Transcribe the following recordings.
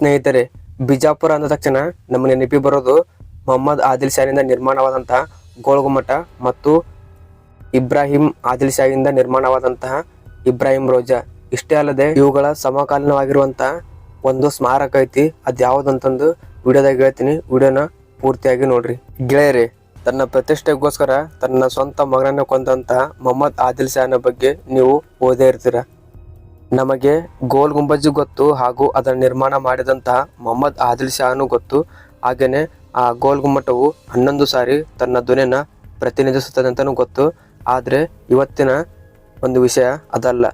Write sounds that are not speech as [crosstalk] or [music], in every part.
ಸ್ನೇಹಿತರೆ, ಬಿಜಾಪುರ ಅಂದ ತಕ್ಷಣ ನಮ್ಮ ನೆನಪಿ ಬರೋದು ಮೊಹಮ್ಮದ್ ಆದಿಲ್ ಶಾಹಿಂದ ನಿರ್ಮಾಣವಾದಂತಹ ಗೋಳ್ಗುಮಠ ಮತ್ತು ಇಬ್ರಾಹಿಂ ಆದಿಲ್ ಶಾಹಿಂದ ನಿರ್ಮಾಣವಾದಂತಹ ಇಬ್ರಾಹಿಂ ರೋಜಾ. ಇಷ್ಟೇ ಅಲ್ಲದೆ, ಇವುಗಳ ಸಮಕಾಲೀನವಾಗಿರುವಂತಹ ಒಂದು ಸ್ಮಾರಕ ಐತಿ. ಅದ್ ಯಾವ್ದಂತಂದು ವಿಡಿಯೋದಾಗ ಹೇಳ್ತೀನಿ. ವಿಡಿಯೋನ ಪೂರ್ತಿಯಾಗಿ ನೋಡ್ರಿ. ಗೆಳೆಯರೇ, ತನ್ನ ಪ್ರತಿಷ್ಠೆಗೋಸ್ಕರ ತನ್ನ ಸ್ವಂತ ಮಗನನ್ನ ಕೊಂದಂತಹ ಮೊಹಮ್ಮದ್ ಆದಿಲ್ ಶಾಹನ ಬಗ್ಗೆ ನೀವು ಓದೇ ಇರ್ತೀರ? ನಮಗೆ ಗೋಲ್ ಗುಂಬಜ್ ಗೊತ್ತು ಹಾಗೂ ಅದರ ನಿರ್ಮಾಣ ಮಾಡಿದಂತಹ ಮೊಹಮ್ಮದ್ ಆದಿಲ್ ಶಾನು ಗೊತ್ತು. ಹಾಗೆಯೇ ಆ ಗೋಲ್ ಗುಮ್ಮಟವು ಹನ್ನೊಂದು ಸಾರಿ ತನ್ನ ಧ್ವನಿಯನ್ನ ಪ್ರತಿನಿಧಿಸುತ್ತದೆ ಅಂತಲೂ ಗೊತ್ತು. ಆದರೆ ಇವತ್ತಿನ ಒಂದು ವಿಷಯ ಅದಲ್ಲ.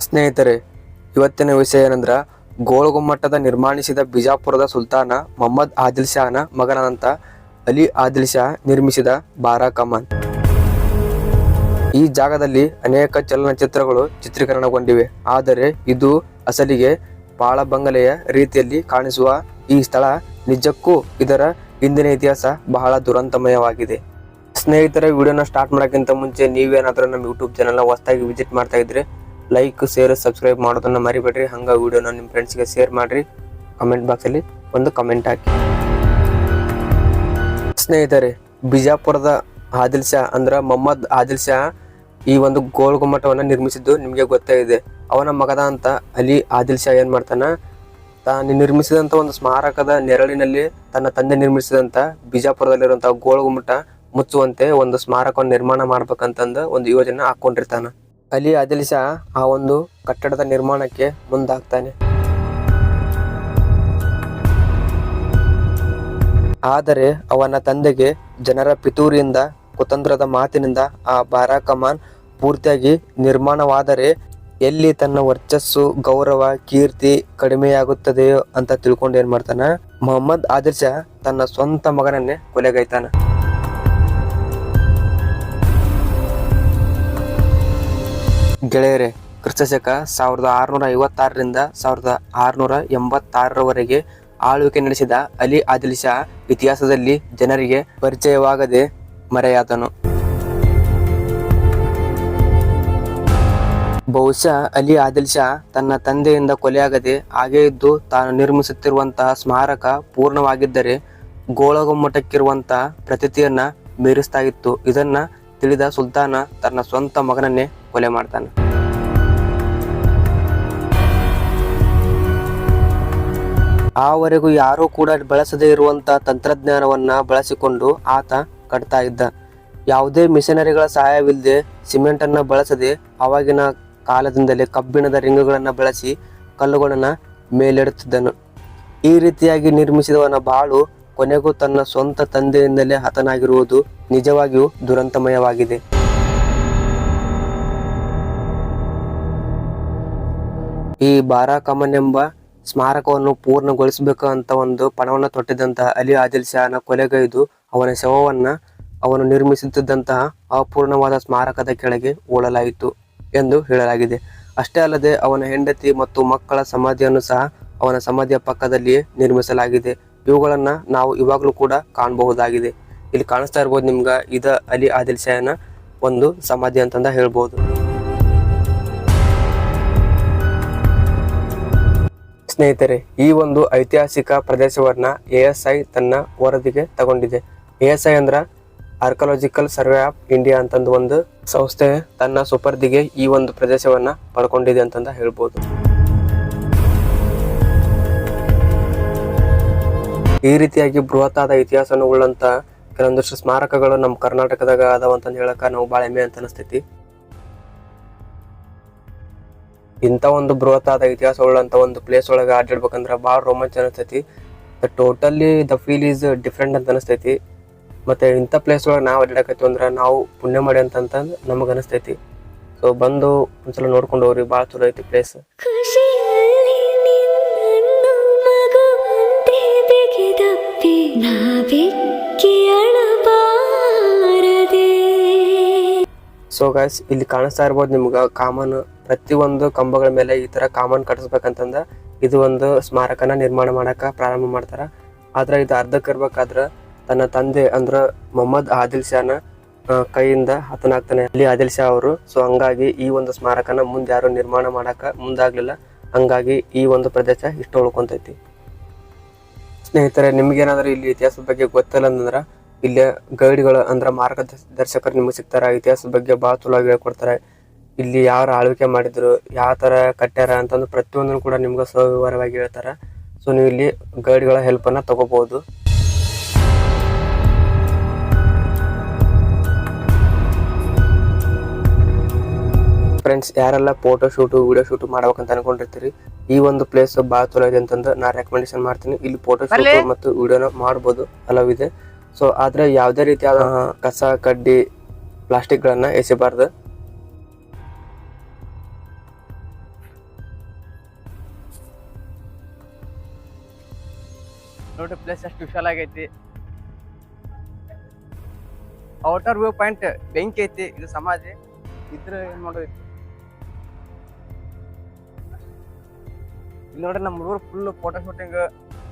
ಸ್ನೇಹಿತರೆ, ಇವತ್ತಿನ ವಿಷಯ ಏನಂದ್ರೆ ಗೋಲ್ ಗುಮ್ಮಟದ ನಿರ್ಮಾಣಿಸಿದ ಬಿಜಾಪುರದ ಸುಲ್ತಾನ ಮೊಹಮ್ಮದ್ ಆದಿಲ್ ಶಾನ ಮಗನಾದಂತ ಅಲಿ ಆದಿಲ್ ಶಾ ನಿರ್ಮಿಸಿದ ಬಾರಾ ಕಮಾನ್. ಈ ಜಾಗದಲ್ಲಿ ಅನೇಕ ಚಲನಚಿತ್ರಗಳು ಚಿತ್ರೀಕರಣಗೊಂಡಿವೆ. ಆದರೆ ಇದು ಅಸಲಿಗೆ ಬಾಳ ಬಂಗಲೆಯ ರೀತಿಯಲ್ಲಿ ಕಾಣಿಸುವ ಈ ಸ್ಥಳ ನಿಜಕ್ಕೂ ಇದರ ಹಿಂದಿನ ಇತಿಹಾಸ ಬಹಳ ದುರಂತಮಯವಾಗಿದೆ. ಸ್ನೇಹಿತರ, ವಿಡಿಯೋನ ಸ್ಟಾರ್ಟ್ ಮಾಡೋಕ್ಕಿಂತ ಮುಂಚೆ ನೀವೇನಾದರೂ ನಮ್ಮ ಯೂಟ್ಯೂಬ್ ಚಾನಲ್ನ ಹೊಸದಾಗಿ ವಿಸಿಟ್ ಮಾಡ್ತಾ ಇದ್ರೆ ಲೈಕ್ ಶೇರ್ ಸಬ್ಸ್ಕ್ರೈಬ್ ಮಾಡೋದನ್ನ ಮರಿಬೇಡ್ರಿ. ಹಂಗೆ ವಿಡಿಯೋನ ನಿಮ್ಮ ಫ್ರೆಂಡ್ಸ್ಗೆ ಶೇರ್ ಮಾಡಿರಿ. ಕಮೆಂಟ್ ಬಾಕ್ಸಲ್ಲಿ ಒಂದು ಕಮೆಂಟ್ ಹಾಕಿ. ಸ್ನೇಹಿತರೆ, ಬಿಜಾಪುರದ ಆದಿಲ್ ಶಾ ಅಂದ್ರೆ ಮೊಹಮ್ಮದ್ ಆದಿಲ್ ಶಾ ಈ ಒಂದು ಗೋಲ್ ಗುಮ್ಮಟವನ್ನು ನಿರ್ಮಿಸಿದ್ದು ನಿಮಗೆ ಗೊತ್ತಾಗಿದೆ ಅವನ ಮಗದ ಅಂತ ಅಲಿ ಆದಿಲ್ ಶಾ ಏನು ಮಾಡ್ತಾನೆ? ತಾನು ನಿರ್ಮಿಸಿದಂಥ ಒಂದು ಸ್ಮಾರಕದ ನೆರಳಿನಲ್ಲಿ ತನ್ನ ತಂದೆ ನಿರ್ಮಿಸಿದಂತ ಬಿಜಾಪುರದಲ್ಲಿರುವಂಥ ಗೋಲ್ ಗುಮ್ಮಟ ಮುಚ್ಚುವಂತೆ ಒಂದು ಸ್ಮಾರಕವನ್ನು ನಿರ್ಮಾಣ ಮಾಡ್ಬೇಕಂತಂದು ಒಂದು ಯೋಜನೆ ಹಾಕ್ಕೊಂಡಿರ್ತಾನೆ. ಅಲಿ ಆದಿಲ್ ಶಾ ಆ ಒಂದು ಕಟ್ಟಡದ ನಿರ್ಮಾಣಕ್ಕೆ ಮುಂದಾಗ್ತಾನೆ. ಆದರೆ ಅವನ ತಂದೆಗೆ ಜನರ ಪಿತೂರಿಯಿಂದ ಕುತಂತ್ರದ ಮಾತಿನಿಂದ ಆ ಬಾರಾ ಕಮಾನ್ ಪೂರ್ತಿಯಾಗಿ ನಿರ್ಮಾಣವಾದರೆ ಎಲ್ಲಿ ತನ್ನ ವರ್ಚಸ್ಸು, ಗೌರವ, ಕೀರ್ತಿ ಕಡಿಮೆಯಾಗುತ್ತದೆಯೋ ಅಂತ ತಿಳ್ಕೊಂಡು ಏನ್ ಮಾಡ್ತಾನ? ಮೊಹಮ್ಮದ್ ಆದಿಲ್ ಶಾ ತನ್ನ ಸ್ವಂತ ಮಗನನ್ನೇ ಕೊಲೆಗೈತಾನ. ಗೆಳೆಯರೆ ಕ್ರಿಸ್ತಶಕ ಸಾವಿರದ ಆರುನೂರ ಐವತ್ತಾರರಿಂದ ಸಾವಿರದ ಆರುನೂರ ಎಂಬತ್ತಾರರವರೆಗೆ ಆಳ್ವಿಕೆ ನಡೆಸಿದ ಅಲಿ ಆದಿಲ್ ಶಾ ಇತಿಹಾಸದಲ್ಲಿ ಜನರಿಗೆ ಪರಿಚಯವಾಗದೆ ಮರೆಯಾದನು. ಬಹುಶಃ ಅಲಿ ಆದಿಲ್ ಶಾ ತನ್ನ ತಂದೆಯಿಂದ ಕೊಲೆಯಾಗದೆ ಹಾಗೇ ಇದ್ದು ತಾನು ನಿರ್ಮಿಸುತ್ತಿರುವಂತಹ ಸ್ಮಾರಕ ಪೂರ್ಣವಾಗಿದ್ದರೆ ಗೋಳಗುಮ್ಮಟಕ್ಕಿರುವಂತಹ ಪ್ರತಿಥಿಯನ್ನ ಮೀರಿಸ್ತಾ ಇತ್ತು ಇದನ್ನ ತಿಳಿದ ಸುಲ್ತಾನ ತನ್ನ ಸ್ವಂತ ಮಗನನ್ನೇ ಕೊಲೆ ಮಾಡ್ತಾನೆ. ಆವರೆಗೂ ಯಾರೂ ಕೂಡ ಬಳಸದೇ ಇರುವಂತಹ ತಂತ್ರಜ್ಞಾನವನ್ನ ಬಳಸಿಕೊಂಡು ಆತ ಕಟ್ತಾ ಇದ್ದ. ಯಾವುದೇ ಮಿಷನರಿಗಳ ಸಹಾಯವಿಲ್ಲದೆ ಸಿಮೆಂಟ್ ಅನ್ನ ಬಳಸದೆ ಅವಾಗಿನ ಕಾಲದಿಂದಲೇ ಕಬ್ಬಿಣದ ರಿಂಗುಗಳನ್ನ ಬಳಸಿ ಕಲ್ಲುಗಳನ್ನ ಮೇಲೆಡುತ್ತಿದ್ದನು. ಈ ರೀತಿಯಾಗಿ ನಿರ್ಮಿಸಿದವನ ಬಾಳು ಕೊನೆಗೂ ತನ್ನ ಸ್ವಂತ ತಂದೆಯಿಂದಲೇ ಹತನಾಗಿರುವುದು ನಿಜವಾಗಿಯೂ ದುರಂತಮಯವಾಗಿದೆ. ಈ ಬಾರಾಕಮನ್ ಎಂಬ ಸ್ಮಾರಕವನ್ನು ಪೂರ್ಣಗೊಳಿಸಬೇಕು ಅಂತ ಒಂದು ಪಣವನ್ನು ತೊಟ್ಟಿದ್ದಂತಹ ಅಲಿ ಆದಿಲ್ ಶಾನ ಕೊಲೆಗೈದು ಅವನ ಶವವನ್ನ ಅವನು ನಿರ್ಮಿಸುತ್ತಿದ್ದಂತಹ ಅಪೂರ್ಣವಾದ ಸ್ಮಾರಕದ ಕೆಳಗೆ ಓಡಲಾಯಿತು ಎಂದು ಹೇಳಲಾಗಿದೆ. ಅಷ್ಟೇ ಅಲ್ಲದೆ ಅವನ ಹೆಂಡತಿ ಮತ್ತು ಮಕ್ಕಳ ಸಮಾಧಿಯನ್ನು ಸಹ ಅವನ ಸಮಾಧಿಯ ಪಕ್ಕದಲ್ಲಿಯೇ ನಿರ್ಮಿಸಲಾಗಿದೆ. ಇವುಗಳನ್ನ ನಾವು ಇವಾಗಲೂ ಕೂಡ ಕಾಣಬಹುದಾಗಿದೆ. ಇಲ್ಲಿ ಕಾಣಿಸ್ತಾ ಇರ್ಬೋದು ನಿಮ್ಗೆ ಇದ ಅಲಿ ಆದಿಲ್ ಶಾಹನ ಒಂದು ಸಮಾಧಿ ಅಂತಂದ ಹೇಳ್ಬೋದು. ಸ್ನೇಹಿತರೆ, ಈ ಒಂದು ಐತಿಹಾಸಿಕ ಪ್ರದೇಶವನ್ನ ಎ ಎಸ್ ಐ ತನ್ನ ವರದಿಗೆ ತಗೊಂಡಿದೆ. ಎ ಎಸ್ ಐ ಅಂದ್ರ ಆರ್ಕಲಾಜಿಕಲ್ ಸರ್ವೆ ಆಫ್ ಇಂಡಿಯಾ ಅಂತಂದು ಒಂದು ಸಂಸ್ಥೆ ತನ್ನ ಸುಪರ್ದಿಗೆ ಈ ಒಂದು ಪ್ರದೇಶವನ್ನ ಪಡ್ಕೊಂಡಿದೆ ಅಂತಂದ ಹೇಳ್ಬೋದು. ಈ ರೀತಿಯಾಗಿ ಬೃಹತ್ತಾದ ಇತಿಹಾಸವನ್ನು ಉಳ್ಳಂತ ಕೆಲವೊಂದಷ್ಟು ಸ್ಮಾರಕಗಳು ನಮ್ಮ ಕರ್ನಾಟಕದಾಗ ಅದಾವ ಅಂತ ಹೇಳಕ ನಾವು ಭಾಳ ಹೆಮ್ಮೆ ಅಂತ ಅನಿಸ್ತೈತಿ. ಇಂಥ ಒಂದು ಬೃಹತ್ತಾದ ಇತಿಹಾಸ ಉಳ್ಳಂತ ಒಂದು ಪ್ಲೇಸ್ ಒಳಗೆ ಆಡಾಡ್ಬೇಕಂದ್ರೆ ಭಾಳ ರೋಮಾಂಚ ಅನಿಸ್ತೈತಿ. Totally the feel is different ಅಂತ ಅನಿಸ್ತೈತಿ. ಮತ್ತೆ ಇಂಥ ಪ್ಲೇಸ್ ಒಳಗೆ ನಾವು ಅಡ್ಡಾಡಕತ್ತೀವಿ ಅಂದ್ರೆ ನಾವು ಪುಣ್ಯ ಮಾಡಿ ಅಂತಂತಂದು ನಮಗೆ ಅನಿಸ್ತೈತಿ. ಸೊ ಬಂದು ಒಂದ್ಸಲ ನೋಡ್ಕೊಂಡು ಹೋಗ್ರಿ ಭಾಳ ಚಲೋ ಐತಿ ಪ್ಲೇಸ್ ಸೊ ಗಾಯ್ಸ್ ಇಲ್ಲಿ ಕಾಣಿಸ್ತಾ ಇರ್ಬೋದು ನಿಮ್ಗೆ ಕಾಮನ್ ಪ್ರತಿಯೊಂದು ಕಂಬಗಳ ಮೇಲೆ ಈ ತರ ಕಾಮನ್ ಕಟ್ಟಿಸ್ಬೇಕಂತಂದ ಇದು ಒಂದು ಸ್ಮಾರಕನ ನಿರ್ಮಾಣ ಮಾಡಕ ಪ್ರಾರಂಭ ಮಾಡ್ತಾರ. ಆದ್ರೆ ಇದು ಅರ್ಧಕ್ಕೆ ಇರ್ಬೇಕಾದ್ರ ತನ್ನ ತಂದೆ ಅಂದ್ರ ಮೊಹಮ್ಮದ್ ಆದಿಲ್ ಶಾನ ಕೈಯಿಂದ ಹತನಾಗ್ತಾನೆ. ಅಲ್ಲಿ ಆದಿಲ್ ಶಾ ಅವರು ಸೊ ಹಂಗಾಗಿ ಈ ಒಂದು ಸ್ಮಾರಕನ ಮುಂದೆ ಯಾರು ನಿರ್ಮಾಣ ಮಾಡಕ ಮುಂದಾಗ್ಲಿಲ್ಲ. ಹಂಗಾಗಿ ಈ ಒಂದು ಪ್ರದೇಶ ಇಷ್ಟ ಉಳ್ಕೊಂತೈತಿ. ಸ್ನೇಹಿತರೆ, ನಿಮ್ಗೇನಾದ್ರೂ ಇಲ್ಲಿ ಇತಿಹಾಸದ ಬಗ್ಗೆ ಗೊತ್ತಿಲ್ಲ ಅಂದ್ರೆ ಇಲ್ಲಿ ಗೈಡ್ಗಳು ಅಂದ್ರೆ ಮಾರ್ಗದರ್ಶಕರು ನಿಮಗೆ ಸಿಗ್ತಾರೆ, ಇತಿಹಾಸದ ಬಗ್ಗೆ ಭಾಳ ಚಲೋ ಹೇಳ್ಕೊಡ್ತಾರೆ. ಇಲ್ಲಿ ಯಾರು ಆಳ್ವಿಕೆ ಮಾಡಿದ್ರು, ಯಾವ ತರ ಕಟ್ಟ್ಯಾರ ಅಂತಂದು ಪ್ರತಿಯೊಂದನ್ನು ಕೂಡ ನಿಮ್ಗೆ ಸವಿವರವಾಗಿ ಹೇಳ್ತಾರೆ. ಸೊ ನೀವು ಇಲ್ಲಿ ಗೈಡ್ಗಳ ಹೆಲ್ಪನ್ನು ತಗೋಬಹುದು ಫ್ರೆಂಡ್ಸ್ ಯಾರೆಲ್ಲ ಫೋಟೋ ಶೂಟು ವಿಡಿಯೋ ಶೂಟ್ ಮಾಡ್ಬೇಕಂತ ಅನ್ಕೊಂಡಿರ್ತೀರಿ ಈ ಒಂದು ಪ್ಲೇಸ್ ಬಹಳ ಚಲೋ ಇದೆ ಅಂತಂದ್ರೆ ನಾ ರೆಕಮೆಂಡೇಶನ್ ಮಾಡ್ತೀನಿ. ಇಲ್ಲಿ ಫೋಟೋ ಶೂಟ್ ಮತ್ತು ವಿಡಿಯೋನ ಮಾಡ್ಬೋದು ಇದೆ. ಸೊ ಆದ್ರೆ ಯಾವುದೇ ರೀತಿಯಾದ ಕಸ ಕಡ್ಡಿ ಪ್ಲಾಸ್ಟಿಕ್ ಗಳನ್ನ ಎಸೆಬಾರ್ದು. ನೋಡಿ ಪ್ಲೇಸ್ ಎಷ್ಟು ವಿಶಾಲ ಆಗೈತಿ. ಔಟರ್ ವ್ಯೂ ಪಾಯಿಂಟ್ ಬೆಂಕಿ ಐತಿ ಇದು ಸಮಾಧಿ. ಇದ್ರ ಏನ್ ಮಾಡೋದೈತಿ ಇಲ್ಲಿ ನೋಡ್ರಿ ನಮ್ಮ ಹುಡುಗರು ಫುಲ್ ಫೋಟೋ ಶೂಟಿಂಗ್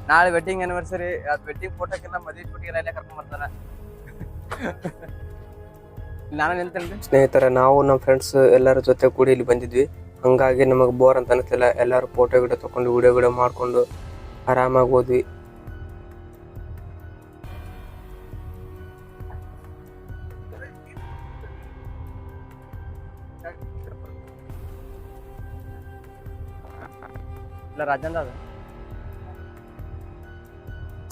ನಾಳೆ ವೆಡ್ಡಿಂಗ್ ಆನಿವರ್ಸರಿ ಅದ್ ವೆಡ್ಡಿಂಗ್ ಫೋಟೋಕ್ಕೆಲ್ಲ ಮದ್ವೆ ಶೂಟಿಂಗ್ ಎಲ್ಲ ಕರ್ಕೊಂಡ್ ಬರ್ತಾರ. [laughs] ನಾನು ನಿಂತೇನ್ರಿ? ಸ್ನೇಹಿತರ, ನಾವು ನಮ್ಮ ಫ್ರೆಂಡ್ಸ್ ಎಲ್ಲರ ಜೊತೆ ಕೂಡಿ ಇಲ್ಲಿ ಬಂದಿದ್ವಿ. ಹಂಗಾಗಿ ನಮಗೆ ಬೋರ್ ಅಂತ ಅನಿಸ್ತಿಲ್ಲ ಎಲ್ಲರೂ ಫೋಟೋ ಗಿಡ ತಕೊಂಡು ವಿಡಿಯೋ ಗಿಡ ಮಾಡ್ಕೊಂಡು ಆರಾಮಾಗಿ ಹೋದ್ವಿ. ಅದ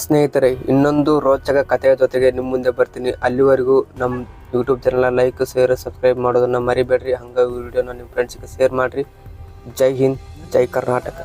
ಸ್ನೇಹಿತರೆ, ಇನ್ನೊಂದು ರೋಚಕ ಕಥೆಯ ಜೊತೆಗೆ ನಿಮ್ಮ ಮುಂದೆ ಬರ್ತೀನಿ. ಅಲ್ಲಿವರೆಗೂ ನಮ್ಮ YouTube channel like share subscribe ಮಾಡೋದನ್ನ ಮರಿಬೇಡ್ರಿ. ಹಂಗಾಗಿ ವಿಡಿಯೋನ ನಿಮ್ಮ ಫ್ರೆಂಡ್ಸ್ಗೆ ಶೇರ್ ಮಾಡ್ರಿ. ಜೈ ಹಿಂದ್, ಜೈ ಕರ್ನಾಟಕ.